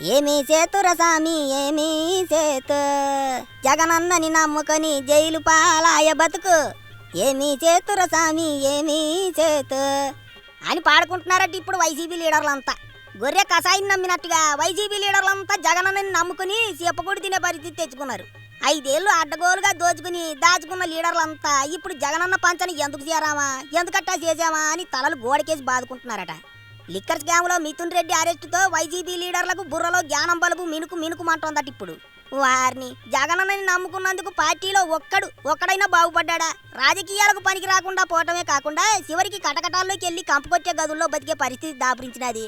ఏమీ చేతుర సామి ఏమీ చేతు. జగనన్నని నమ్ముకొని జైలు పాలాయ బతుకు. ఏమీ చేతుర సామి ఏమీ చేతు. అని పాడుకుంటున్నారట ఇప్పుడు వైసీపీ లీడర్లంతా. గొర్రె కషాయిని నమ్మినట్టుగా వైసీపీ లీడర్లంతా జగనన్నని నమ్ముకుని చెప్పకూడి తినే పరిస్థితి తెచ్చుకున్నారు. ఐదేళ్ళు అడ్డగోలుగా దోచుకుని దాచుకున్న లీడర్లంతా ఇప్పుడు జగనన్న పంచని ఎందుకు చేరామా ఎందుకట్టా చేసామా అని తలలు గోడకేసి బాదుకుంటున్నారట. లిక్కర్ స్కామ్లో మిథున్ రెడ్డి అరెస్టుతో వైజీపీ లీడర్లకు బుర్రలో జ్ఞానం బలుపు మినుకు మినుకుమంటోందట ఇప్పుడు. వారిని జగనన్నని నమ్ముకున్నందుకు పార్టీలో ఒక్కడు ఒక్కడైనా బాగుపడ్డా రాజకీయాలకు పనికి రాకుండా పోవటమే కాకుండా చివరికి కటకటాల్లోకి వెళ్ళి కంపుకొచ్చే గదుల్లో బతికే పరిస్థితి దాపురించినది.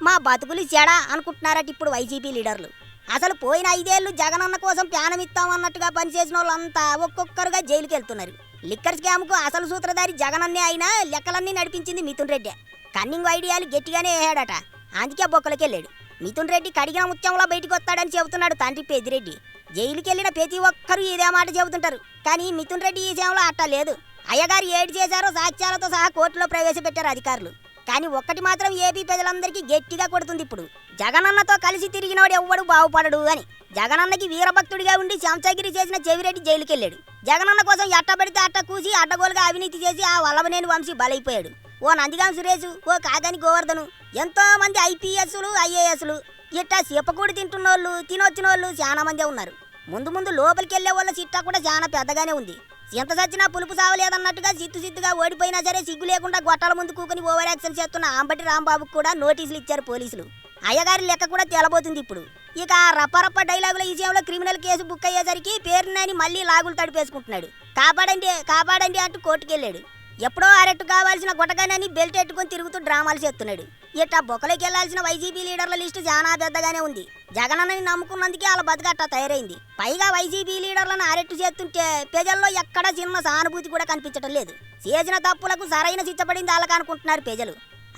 మా బతుకులు చెడ అనుకుంటున్నారట ఇప్పుడు వైసీపీ లీడర్లు. అసలు పోయిన ఐదేళ్ళు జగనన్న కోసం ప్యానం ఇస్తామన్నట్టుగా పనిచేసిన వాళ్ళంతా ఒక్కొక్కరుగా జైలుకి వెళ్తున్నారు లిక్కర్ స్కామ్కు అసలు సూత్రధారి జగనన్నే అయినా లెక్కలన్నీ నడిపించింది మిథున్ రెడ్డి. కన్నింగ్ ఐడియాలు గట్టిగానే వేసాడట. అందుకే బొక్కలకెళ్ళాడు. మిథున్ రెడ్డి కడిగిన ముత్యంలో బయటికి వస్తాడని చెబుతున్నాడు తండ్రి పెద్దిరెడ్డి జైలుకి వెళ్ళిన ప్రతి ఒక్కరూ ఇదే మాట చెబుతుంటారు. కానీ మిథున్ రెడ్డి ఈ విషయంలో అట్టా లేదు. అయ్యగారు ఏడు చేశారో సాక్ష్యాలతో సహా కోర్టులో ప్రవేశపెట్టారు అధికారులు. కానీ ఒక్కటి మాత్రం ఏపీ ప్రజలందరికీ గట్టిగా కొడుతుంది ఇప్పుడు. జగనన్నతో కలిసి తిరిగినోడు ఎవ్వడు బాగుపడడు అని. జగనన్నకి వీరభక్తుడిగా ఉండి శాంసగిరి చేసిన చెవిరెడ్డి జైలుకెళ్ళాడు. జగనన్న కోసం ఎట్టబడితే అట్ట కూసి అడ్డగోలుగా అవినీతి చేసి ఆ వల్లభనేని వంశీ బలైపోయాడు. ఓ నందిగాం సురేష్ ఓ కాదని గోవర్ధను ఎంతో మంది ఐపీఎస్లు ఐఏఎస్లు ఇట్టా చెప్పకూడి తింటున్నోళ్ళు తినొచ్చినోళ్ళు చాలా మందే ఉన్నారు. ముందు ముందు లోపలికి వెళ్ళే వాళ్ళ చిట్టా కూడా చాలా పెద్దగానే ఉంది. ఎంత సచ్చినా పులుపు సావలేదన్నట్టుగా సిత్తు సిత్తుగా ఓడిపోయినా సరే సిగ్గు లేకుండా గొట్టాల ముందు కూకుని ఓవర్ యాక్షన్ చేస్తున్న ఆంబటి రాంబాబుకు కూడా నోటీసులు ఇచ్చారు పోలీసులు. అయ్యగారి లెక్క కూడా తేలబోతుంది ఇప్పుడు. ఇక ఆ రప్పరప్ప డైలాగుల విషయంలో క్రిమినల్ కేసు బుక్ అయ్యేసరికి పేరునని మళ్ళీ లాగులు తడిపేసుకుంటున్నాడు. కాపాడండి కాపాడండి అంటూ కోర్టుకెళ్ళాడు. ఎప్పుడో అరెట్టు కావాల్సిన గుటగానని బెల్ట్ ఎట్టుకుని తిరుగుతూ డ్రామాలు చేస్తున్నాడు. ఇట్టా బొక్కలోకి వెళ్ళాల్సిన వైసీపీ లీడర్ల లిస్టు చాలా పెద్దగానే ఉంది. జగనన్నని నమ్ముకున్నందుకే వాళ్ళ బతుకట్ట తయారైంది. పైగా వైసీపీ లీడర్లను అరెట్టు చేస్తుంటే ప్రజల్లో ఎక్కడా చిన్న సానుభూతి కూడా కనిపించడం లేదు. చేసిన తప్పులకు సరైన శిక్ష పడింది వాళ్ళకి అనుకుంటున్నారు ప్రజలు.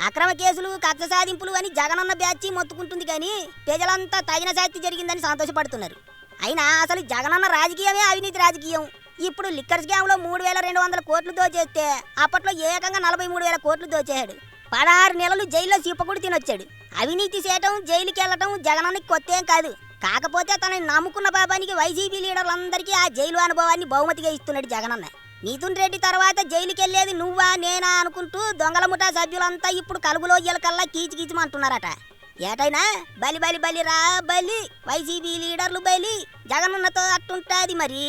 అక్రమ కేసులు కక్ష సాధింపులు అని జగనన్న బ్యాచి మొత్తుకుంటుంది కానీ ప్రజలంతా తగిన శాస్తి జరిగిందని సంతోషపడుతున్నారు. అయినా అసలు జగనన్న రాజకీయమే అవినీతి రాజకీయం. ఇప్పుడు లిక్కర్ స్కామ్లో మూడు వేల రెండు వందల కోట్లు దోచేస్తే అప్పట్లో ఏకంగా నలభై మూడు వేల కోట్లు దోచేశాడు. పదహారు నెలలు జైల్లో చీపకుడు తినొచ్చాడు. అవినీతి చేయటం జైలుకి వెళ్ళటం జగనన్నకి కొత్త ఏం కాదు. కాకపోతే తనని నమ్ముకున్న బాబానికి వైసీపీ లీడర్లందరికీ ఆ జైలు అనుభవాన్ని బహుమతిగా ఇస్తున్నాడు జగనన్న. మిథున్ రెడ్డి తర్వాత జైలుకి వెళ్ళేది నువ్వా నేనా అనుకుంటూ దొంగల ముఠా సభ్యులంతా ఇప్పుడు కలుగులో కల్లా కీచికీచమంటున్నారట. ఏటైనా బలి బలి బలి రా బలి వైసీపీ లీడర్లు బలి జగనన్నతో అట్టుంటాది మరి.